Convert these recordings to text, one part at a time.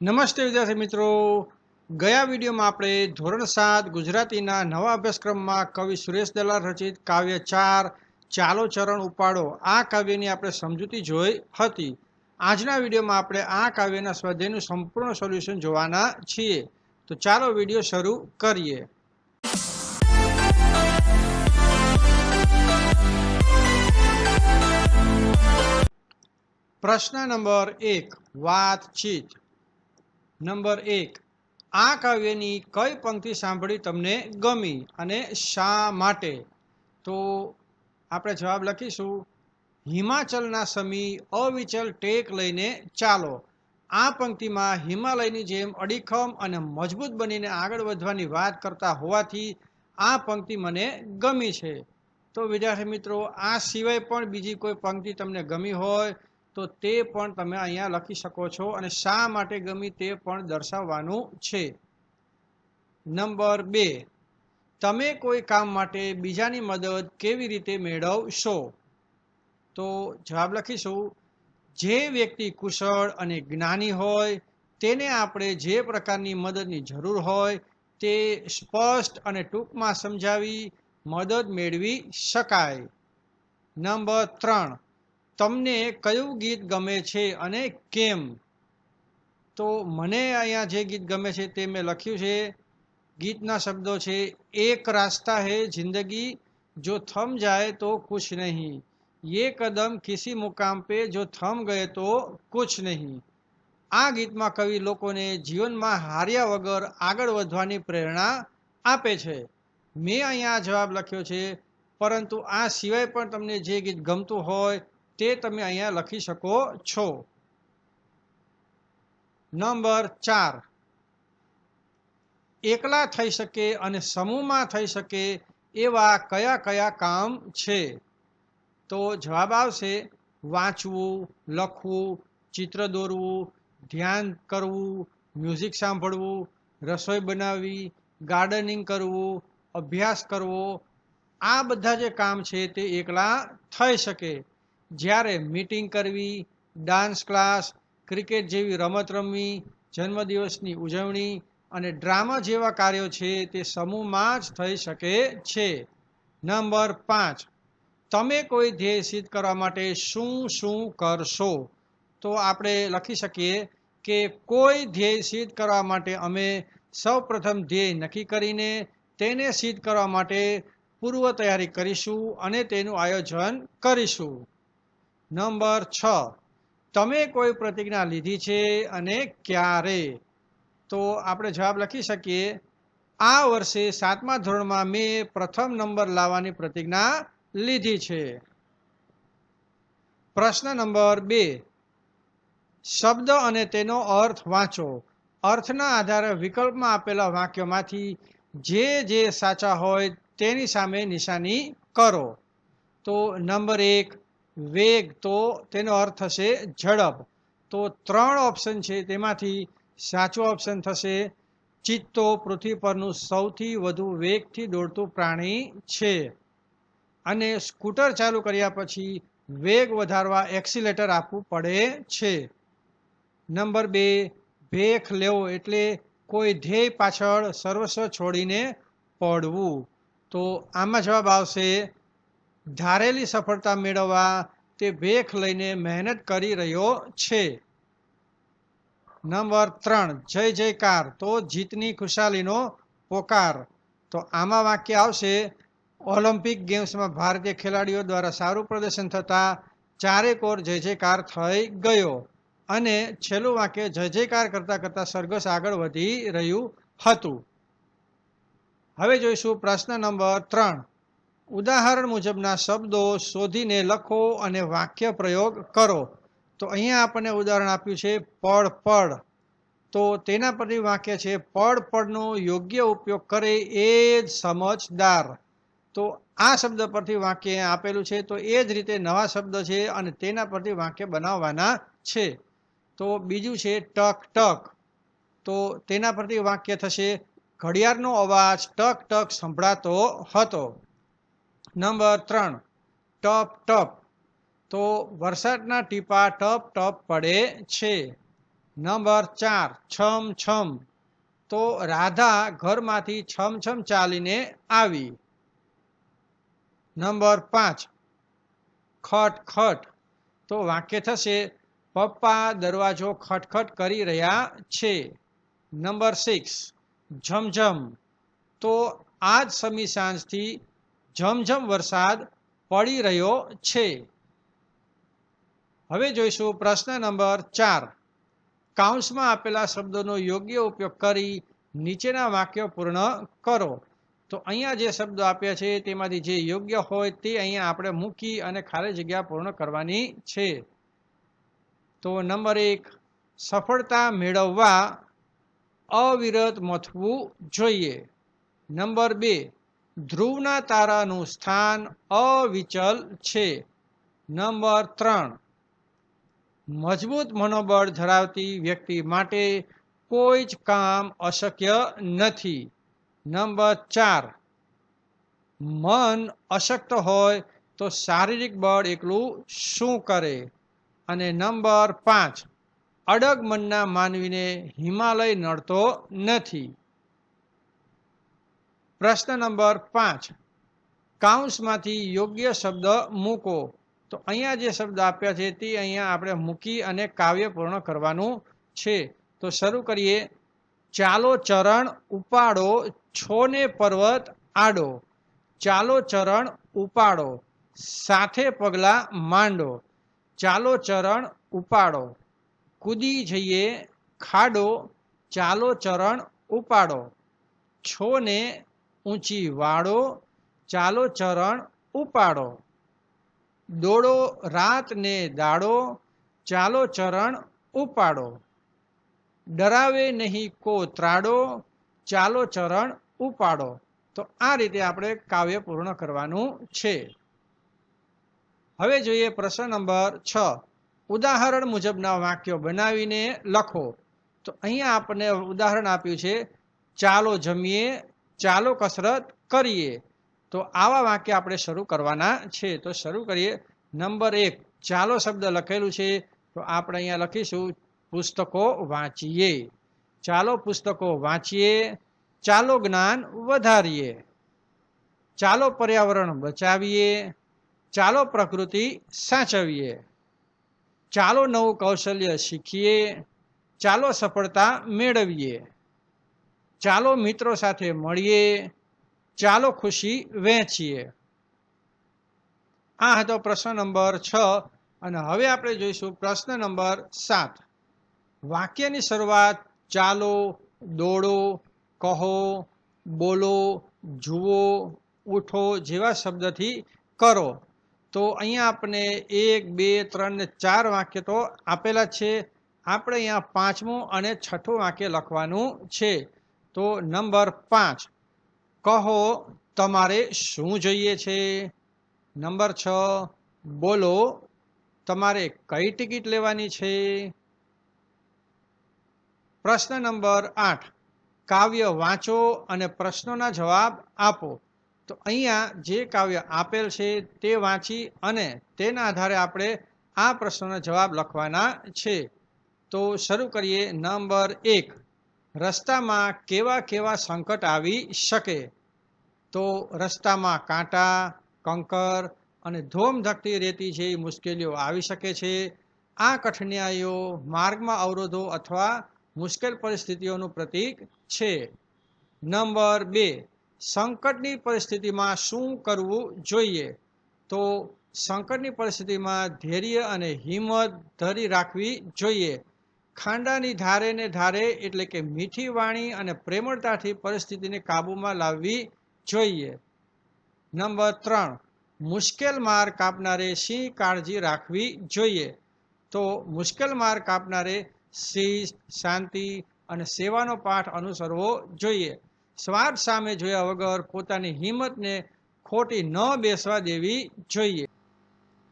નમસ્તે વિદ્યાર્થી મિત્રો. ગયા વિડીયોમાં આપણે ધોરણ સાત ગુજરાતીના નવા અભ્યાસક્રમમાં કવિ સુરેશ દલાલ રચિત કાવ્ય ચાર ચાલો ચરણ ઉપાડો. આ કાવ્યની આપણે સમજૂતી જોઈ હતી. આજના વિડીયોમાં આપણે આ કાવ્યના સ્વાધ્યાયનું સંપૂર્ણ સોલ્યુશન જોવાના છીએ. તો ચાલો વીડિયો શરૂ કરીએ. પ્રશ્ન નંબર એક, વાતચીત. નંબર એક, આ કાવ્યની કઈ પંક્તિ સાંભળી તમને ગમી અને શા માટે? તો આપણે જવાબ લખીશું, હિમાચલના સમી અવિચલ ટેક લઈને ચાલો. આ પંક્તિમાં હિમાલયની જેમ અડીખમ અને મજબૂત બનીને આગળ વધવાની વાત કરતા હોવાથી આ પંક્તિ મને ગમી છે. તો વિદ્યાર્થી મિત્રો, આ સિવાય પણ બીજી કોઈ પંક્તિ તમને ગમી હોય તો તે પણ તમે અહીંયા લખી શકો છો અને શા માટે ગમી તે પણ દર્શાવવાનું છે. નંબર બે, તમે કોઈ કામ માટે બીજાની મદદ કેવી રીતે મેળવશો? તો જવાબ લખીશું, જે વ્યક્તિ કુશળ અને જ્ઞાની હોય, તેને આપણે જે પ્રકારની મદદની જરૂર હોય, તે સ્પષ્ટ અને ટૂંકમાં સમજાવી મદદ મેળવી શકાય. નંબર ત્રણ તમને કયું ગીત ગમે છે અને કેમ તો મને અહીંયા જે ગીત ગમે છે તે મેં લખ્યું છે ગીતના શબ્દો છે એક રાસ્તા હે જિંદગી જો થમ જાય તો કુછ નહીં ये कदम किसी मुकाम पे जो थम गए तो कुछ નહીં આ ગીતમાં કવિ લોકોને જીવનમાં હાર્યા વગર આગળ વધવાની પ્રેરણા આપે છે મેં અહીંયા જવાબ લખ્યો છે પરંતુ આ સિવાય પણ તમને જે ગીત ગમતું હોય તે તમે અહીંયા લખી શકો છો. નંબર ચાર. એકલા થઈ શકે અને સમૂહમાં થઈ શકે એવા કયા કયા કામ છે? તો જવાબ આવશે વાંચવું, લખવું, ચિત્ર દોરવું, ધ્યાન કરવું, મ્યુઝિક સાંભળવું, રસોઈ બનાવવી, ગાર્ડનિંગ કરવું, અભ્યાસ કરવો, આ બધા જે કામ છે તે એકલા થઈ શકે. જ્યારે મીટિંગ કરવી ડાન્સ ક્લાસ ક્રિકેટ જેવી રમત રમવી, જન્મદિવસની ઉજવણી અને ડ્રામા જેવા કાર્યો છે તે સમૂહમાં જ થઈ શકે છે. નંબર પાંચ. તમે કોઈ ધ્યેય સિદ્ધ કરવા માટે શું શું કરશો? તો આપણે લખી શકીએ કે કોઈ ધ્યેય સિદ્ધ કરવા માટે અમે સૌપ્રથમ ધ્યેય નક્કી કરીને તેને સિદ્ધ કરવા માટે પૂર્વ તૈયારી કરીશું અને તેનું આયોજન કરીશું. નંબર છ. તમે કોઈ પ્રતિજ્ઞા લીધી છે અને ક્યારે? તો આપણે જવાબ લખી શકીએ. આ વર્ષે સાતમા ધોરણમાં મેં પ્રથમ નંબર લાવવાની પ્રતિજ્ઞા લીધી છે. પ્રશ્ન નંબર બે. શબ્દ અને તેનો અર્થ વાંચો. અર્થના આધારે વિકલ્પમાં આપેલા વાક્યોમાંથી જે જે સાચા હોય તેની સામે નિશાની કરો. તો નંબર એક વેગ તો તેનો અર્થ થશે ઝડપ. તો ત્રણ ઓપ્શન છે, તેમાંથી સાચો ઓપ્શન થશે ચિત્તો પૃથ્વી પરનું સૌથી વધુ વેગથી દોડતું પ્રાણી છે. અને સ્કૂટર ચાલુ કર્યા પછી વેગ વધારવા એક્સિલેટર આપવું પડે છે. નંબર બે, ભેખ લેવો એટલે કોઈ ધ્યેય પાછળ સર્વસ્વ છોડીને પડવું. તો આમાં જવાબ આવશે ધારેલી સફળતા મેળવવા તે ભેખ લઈને મહેનત કરી રહ્યો છે. નંબર ત્રણ, જય જયકાર, તો જીતની ખુશાલીનો પોકાર. તો આમાં વાક્ય આવશે, ઓલિમ્પિક ગેમ્સમાં ભારતીય ખેલાડીઓ દ્વારા સારું પ્રદર્શન થતાં ચારેક ઓર જય જયકાર થઈ ગયો. અને છેલ્લું વાક્ય, જય જયકાર કરતાં કરતાં સરઘસ આગળ વધી રહ્યું હતું. હવે જોઈશું પ્રશ્ન નંબર ત્રણ. ઉદાહરણ મુજબના શબ્દો શોધીને લખો અને વાક્ય પ્રયોગ કરો. તો અહીંયા આપણને ઉદાહરણ આપ્યું છે પડ પળ. તો તેના પરથી વાક્ય છે પડ પળનો યોગ્ય ઉપયોગ કરે એ જ સમજદાર. તો આ શબ્દ પરથી વાક્ય આપેલું છે, તો એ જ રીતે નવા શબ્દ છે અને તેના પરથી વાક્ય બનાવવાના છે. તો બીજું છે, ટક ટક. તો તેના પરથી વાક્ય થશે, ઘડિયાળનો અવાજ ટક ટક સંભળાતો હતો. નંબર ત્રણ, ટપ ટપ. તો વરસાદના ટીપા ટપ ટપ પડે છે. નંબર ચાર, છમ છમ. તો રાધા ઘરમાંથી છમ છમ ચાલીને આવી. નંબર પાંચ, ખટ ખટ. તો વાક્ય થશે, પપ્પા દરવાજો ખટખટ કરી રહ્યા છે. નંબર સિક્સ, ઝમઝમ. તો આજ સમી સાંજથી ઝમઝમ વરસાદ પડી રહ્યો છે. હવે જોઈશું પ્રશ્ન નંબર ચાર. કાઉન્સમાં આપેલા શબ્દોનો યોગ્ય ઉપયોગ કરી નીચેના વાક્યો પૂર્ણ કરો. તો અહીંયા જે શબ્દો આપ્યા છે, તેમાંથી જે યોગ્ય હોય તે અહીંયા આપણે મૂકી અને ખાલી જગ્યા પૂર્ણ કરવાની છે. તો નંબર એક, સફળતા મેળવવા અવિરત મથવું જોઈએ. નંબર બે ધ્રુવના તારાનું સ્થાન અવિચલ છે. નંબર ત્રણ. મજબૂત મનોબળ ધરાવતી વ્યક્તિ માટે કોઈ જ કામ અશક્ય નથી. નંબર ચાર. મન અશક્ત હોય તો શારીરિક બળ એકલું શું કરે? અને નંબર પાંચ. અડગ મનના માનવીને હિમાલય નડતો નથી. પ્રશ્ન નંબર પાંચ. કાઉન્સમાંથી યોગ્ય શબ્દ મૂકો. તો અહીંયા જે શબ્દ આપ્યા છે તે અહીંયા આપણે મૂકી અને કાવ્ય પૂર્ણ કરવાનું છે. તો શરૂ કરીએ. ચાલો ચરણ ઉપાડો, છોને પર્વત આડો. ચાલો ચરણ ઉપાડો, સાથે પગલા માંડો. ચાલો ચરણ ઉપાડો, કૂદી જઈએ, ખાડો. ચાલો ચરણ ઉપાડો, છોને ઊંચી વાળો, ચાલો ચરણ ઉપાડો. દોડો રાત ને દાડો, ચાલો ચરણ ઉપાડો. ડરાવે નહીં કો ત્રાડો, ચાલો ચરણ ઉપાડો. તો આ રીતે આપણે કાવ્ય પૂર્ણ કરવાનું છે. હવે જોઈએ પ્રશ્ન નંબર છ. ઉદાહરણ મુજબના વાક્યો બનાવીને લખો. તો અહીંયા આપણને ઉદાહરણ આપ્યું છે, ચાલો જમીએ ચાલો કસરત કરીએ. તો આવા વાક્ય આપણે શરૂ કરવાના છે. તો શરૂ કરીએ. નંબર એક, ચાલો શબ્દ લખેલું છે. તો આપણે અહીંયા લખીશું, પુસ્તકો વાંચીએ. ચાલો પુસ્તકો વાંચીએ. ચાલો જ્ઞાન વધારીએ. ચાલો પર્યાવરણ બચાવીએ. ચાલો પ્રકૃતિ સાચવીએ. ચાલો નવું કૌશલ્ય શીખીએ. ચાલો સફળતા મેળવીએ. ચાલો મિત્રો સાથે મળીએ. ચાલો ખુશી વહેંચીએ આ હતો પ્રશ્ન નંબર છ અને હવે આપણે જોઈશું પ્રશ્ન નંબર સાત. વાક્યની શરૂઆત ચાલો, દોડો, કહો, બોલો, જુઓ, ઉઠો જેવા શબ્દથી કરો. તો અહીંયા આપણે એક, બે, ત્રણ ને ચાર વાક્ય તો આપેલા છે. આપણે અહીંયા પાંચમું અને છઠ્ઠું વાક્ય લખવાનું છે. તો નંબર પાંચ. કહો તમારે શું જોઈએ છે? નંબર છ, બોલો તમારે કઈ ટિકિટ લેવાની છે? પ્રશ્ન નંબર આઠ. કાવ્ય વાંચો અને પ્રશ્નોના જવાબ આપો. તો અહીંયા જે કાવ્ય આપેલ છે તે વાંચી અને તેના આધારે આપણે આ પ્રશ્નોના જવાબ લખવાના છે. તો શરૂ કરીએ નંબર એક. રસ્તામાં કેવા કેવા સંકટ આવી શકે? તો રસ્તામાં કાંટા, કંકર અને ધોમધકતી રહેતી જેવી મુશ્કેલીઓ આવી શકે છે. આ કઠિનાઈઓ માર્ગમાં અવરોધો અથવા મુશ્કેલ પરિસ્થિતિઓનું પ્રતીક છે. નંબર બે, સંકટની પરિસ્થિતિમાં શું કરવું જોઈએ? તો સંકટની પરિસ્થિતિમાં ધૈર્ય અને હિંમત ધરી રાખવી જોઈએ. ખાંડાની ધારે ને ધારે એટલે કે મીઠી વાણી અને પ્રેમળતાથી પરિસ્થિતિને કાબૂમાં લાવવી જોઈએ. નંબર ત્રણ, મુશ્કેલ માર કાપનારે સિંહ કાળજી રાખવી જોઈએ? તો મુશ્કેલ માર કાપનારે શિસ્ત, શાંતિ અને સેવાનો પાઠ અનુસરવો જોઈએ. સ્વાર્થ સામે જોયા વગર પોતાની હિંમતને ખોટી ન બેસવા દેવી જોઈએ.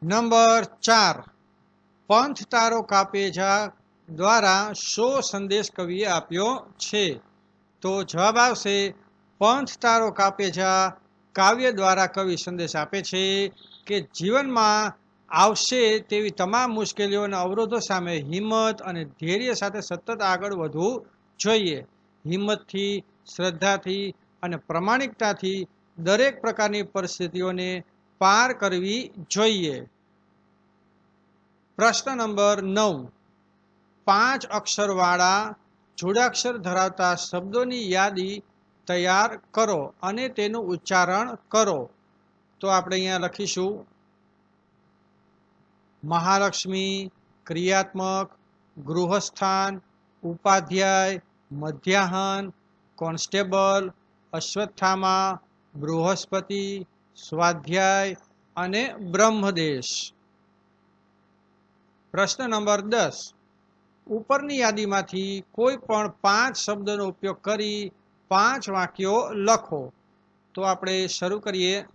નંબર ચાર પંથ તારો કાપે જા દ્વારા શો સંદેશ કવિએ આપ્યો છે? તો જવાબ આવશે, પંથ તારો કાપે જા, કાવ્ય દ્વારા કવિ સંદેશ આપે છે કે જીવનમાં આવશે તેવી તમામ મુશ્કેલીઓ અને અવરોધો સામે હિંમત અને ધૈર્ય સાથે સતત આગળ વધવું જોઈએ. હિંમતથી, શ્રદ્ધાથી અને પ્રમાણિકતાથી દરેક પ્રકારની પરિસ્થિતિઓને પાર કરવી જોઈએ. પ્રશ્ન નંબર નવ. પાંચ અક્ષરવાળા જોડાક્ષર ધરાવતા શબ્દોની યાદી તૈયાર કરો અને તેનું ઉચ્ચારણ કરો. તો આપણે અહીંયા લખીશું. મહાલક્ષ્મી, ક્રિયાત્મક, ગૃહસ્થાન, ઉપાધ્યાય, મધ્યાહન, કોન્સ્ટેબલ, અશ્વત્થામા, બૃહસ્પતિ, સ્વાધ્યાય અને બ્રહ્મદેશ. પ્રશ્ન નંબર દસ. ઉપરની યાદીમાંથી કોઈ પણ પાંચ શબ્દનો ઉપયોગ કરી પાંચ વાક્યો લખો. તો આપણે શરૂ કરીએ.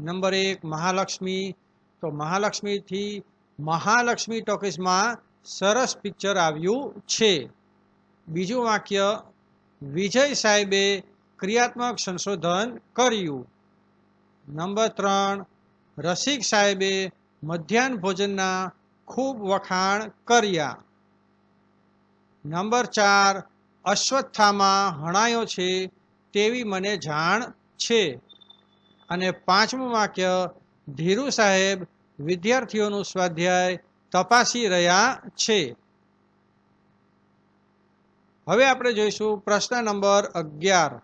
નંબર એક, મહાલક્ષ્મી. તો મહાલક્ષ્મીથી મહાલક્ષ્મી ટોકીસમાં સરસ પિક્ચર આવ્યું છે. બીજું વાક્ય, વિજય સાહેબે ક્રિયાત્મક સંશોધન કર્યું. નંબર ત્રણ, રસિક સાહેબે મધ્યાહન ભોજનના ખૂબ વખાણ કર્યા. નંબર ચાર, અશ્વત્થામાં હણાયો છે તેવી મને જાણ છે. અને પાંચમું વાક્ય, ધીરુ સાહેબ વિદ્યાર્થીઓનું સ્વાધ્યાય તપાસી રહ્યા છે. હવે આપણે જોઈશું પ્રશ્ન નંબર અગિયાર.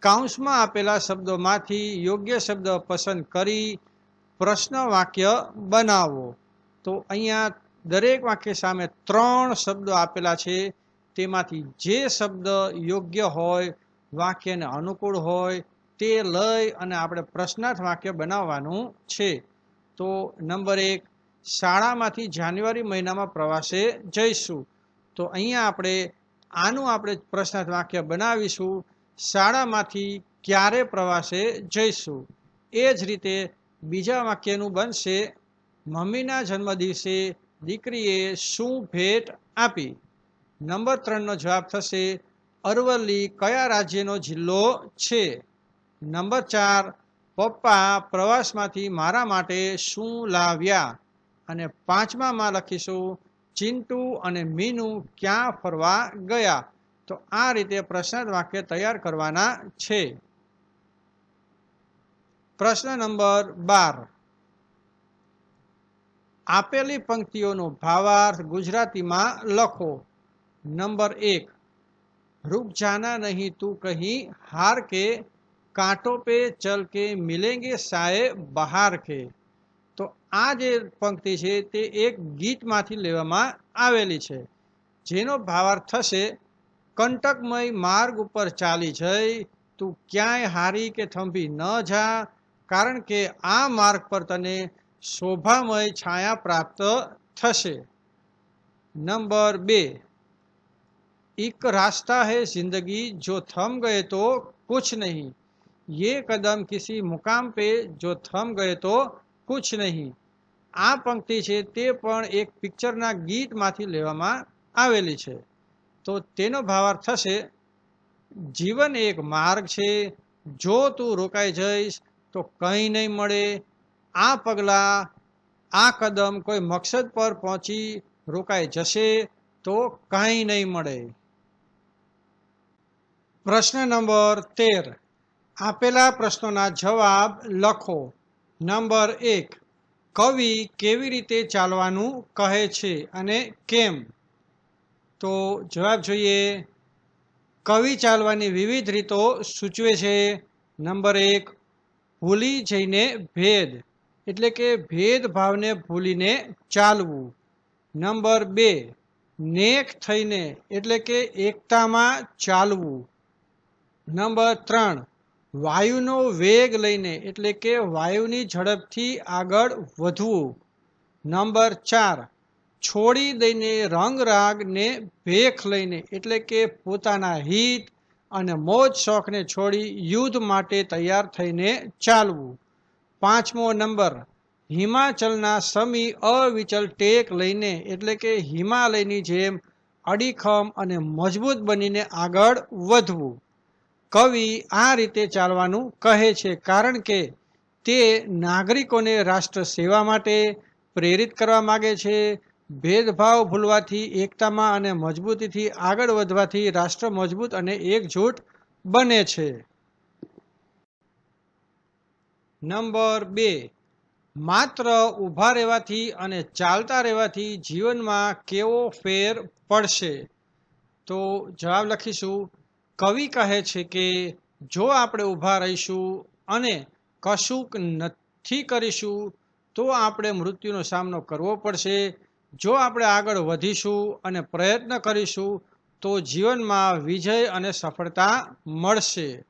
કાઉન્સમાં આપેલા શબ્દોમાંથી યોગ્ય શબ્દ પસંદ કરી પ્રશ્ન વાક્ય બનાવો. તો અહીંયા દરેક વાક્ય સામે ત્રણ શબ્દો આપેલા છે. તેમાંથી જે શબ્દ યોગ્ય હોય, વાક્યને અનુકૂળ હોય, તે લઈ અને આપણે પ્રશ્નાર્થ વાક્ય બનાવવાનું છે. તો નંબર એક, શાળામાંથી જાન્યુઆરી મહિનામાં પ્રવાસે જઈશું. તો અહીંયા આપણે આનું આપણે પ્રશ્નાર્થ વાક્ય બનાવીશું. શાળામાંથી ક્યારે પ્રવાસે જઈશું? એ જ રીતે બીજા વાક્યનું બનશે, મમ્મીના જન્મદિવસે દીકરીએ શું ભેટ આપી? નંબર ત્રણનો જવાબ થશે, અરવલ્લી કયા રાજ્યનો જિલ્લો છે? નંબર ચાર, પપ્પા પ્રવાસમાંથી મારા માટે શું લાવ્યા? અને પાંચમામાં લખીશું, ચિંટુ અને મીનુ ક્યાં ફરવા ગયા? તો આ રીતે પ્રશ્ન વાક્ય તૈયાર કરવાના છે. પ્રશ્ન નંબર બાર આપેલી પંક્તિઓનો ભાવાર્થ ગુજરાતીમાં લખો. નંબર એક, રૂક જાના નહીં તું કહી હાર કે, કાંટો પે ચલ કે મિલેંગે સાએ બહાર કે. તો આ જે પંક્તિ છે તે એક ગીતમાંથી લેવામાં આવેલી છે. જેનો ભાવાર્થ થશે, કંટકમય માર્ગ ઉપર ચાલી જઈ, તું ક્યાંય હારી કે થંભી ન જા, કારણ કે આ માર્ગ પર તને શોભામય છાયા પ્રાપ્ત થશે. નંબર બે. એક રાસ્તા હૈ જિંદગી, જો થમ ગયે તો કુછ નહીં. ये કદમ કિસી મુકામ પે, જો થમ ગયે તો કુછ નહીં. આ પંક્તિ છે તે પણ એક પિક્ચરના ગીતમાંથી લેવામાં આવેલી છે. તો તેનો ભાવાર્થ થશે, જીવન એક માર્ગ છે. જો તું રોકાઈ જઈશ, તો કંઈ નહીં મળે. આ પગલાં, આ કદમ કોઈ મકસદ પર પહોંચી રોકાઈ જશે તો કાંઈ નહીં મળે. પ્રશ્ન નંબર તેર. આપેલા પ્રશ્નોના જવાબ લખો. નંબર એક. કવિ કેવી રીતે ચાલવાનું કહે છે અને કેમ? તો જવાબ જોઈએ. કવિ ચાલવાની વિવિધ રીતો સૂચવે છે. નંબર એક. ભૂલી જઈને ભેદ. એટલે કે ભેદભાવને ભૂલીને ચાલવું. નંબર બે, નેક થઈને એટલે કે એકતામાં ચાલવું. નંબર ત્રણ, વાયુનો વેગ લઈને એટલે કે વાયુની ઝડપથી આગળ વધવું. નંબર ચાર, છોડી દઈને રંગ રાગને ભેખ લઈને એટલે કે પોતાના હિત અને મોજ શોખને છોડી યુદ્ધ માટે તૈયાર થઈને ચાલવું. પાંચમો નંબર, હિમાચલના સમી અવિચલ ટેક લઈને, એટલે કે હિમાલયની જેમ અડીખમ અને મજબૂત બનીને આગળ વધવું. કવિ આ રીતે ચાલવાનું કહે છે, કારણ કે તે નાગરિકોને રાષ્ટ્ર સેવા માટે પ્રેરિત કરવા માગે છે, ભેદભાવ ભૂલવાથી એકતામાં અને મજબૂતીથી આગળ વધવાથી રાષ્ટ્ર મજબૂત અને એકજૂટ બને છે. નંબર બે, માત્ર ઊભા રહેવાથી અને ચાલતા રહેવાથી જીવનમાં કેવો ફેર પડશે? તો જવાબ લખીશું, કવિ કહે છે કે, જો આપણે ઊભા રહીશું અને કશુંક નથી કરીશું, તો આપણે મૃત્યુનો સામનો કરવો પડશે. જો આપણે આગળ વધીશું અને પ્રયત્ન કરીશું, તો જીવનમાં વિજય અને સફળતા મળશે.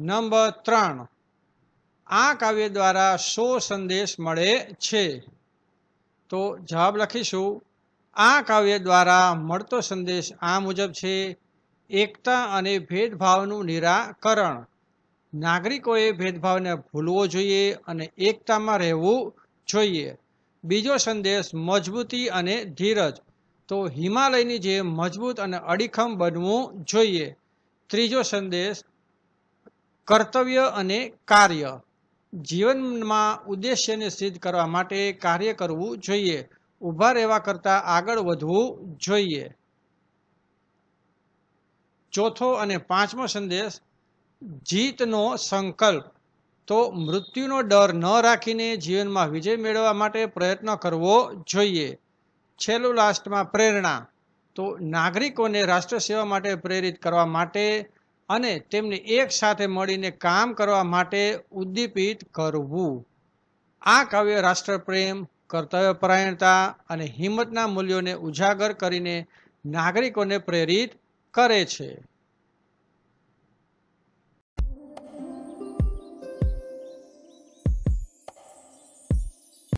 નંબર ત્રણ. આ કાવ્ય દ્વારા શો સંદેશ મળે છે. તો જવાબ લખીશું. આ કાવ્ય દ્વારા મળતો સંદેશ આ મુજબ છે. એકતા અને ભેદભાવનું નિરાકરણ. નાગરિકોએ ભેદભાવને ભૂલવો જોઈએ અને એકતામાં રહેવું જોઈએ. બીજો સંદેશ મજબૂતી અને ધીરજ. તો હિમાલયની જે મજબૂત અને અડીખમ બનવું જોઈએ. ત્રીજો સંદેશ કર્તવ્ય અને કાર્ય. જીવનમાં ઉદ્દેશ્યને સિદ્ધ કરવા માટે કાર્ય કરવું જોઈએ. ઊભા રહેવા કરતાં આગળ વધવું જોઈએ. ચોથો અને પાંચમો સંદેશ, જીતનો સંકલ્પ. તો મૃત્યુનો ડર ન રાખીને જીવનમાં વિજય મેળવવા માટે પ્રયત્ન કરવો જોઈએ. છેલ્લું લાસ્ટમાં પ્રેરણા. તો નાગરિકોને રાષ્ટ્ર સેવા માટે પ્રેરિત કરવા માટે અને તેમને એક સાથે મળીને કામ કરવા માટે ઉદ્દીપિત કરવું. આ કાવ્ય રાષ્ટ્રપ્રેમ, કર્તવ્યપરાયણતા અને હિંમતના મૂલ્યોને ઉજાગર કરીને નાગરિકોને પ્રેરિત કરે છે.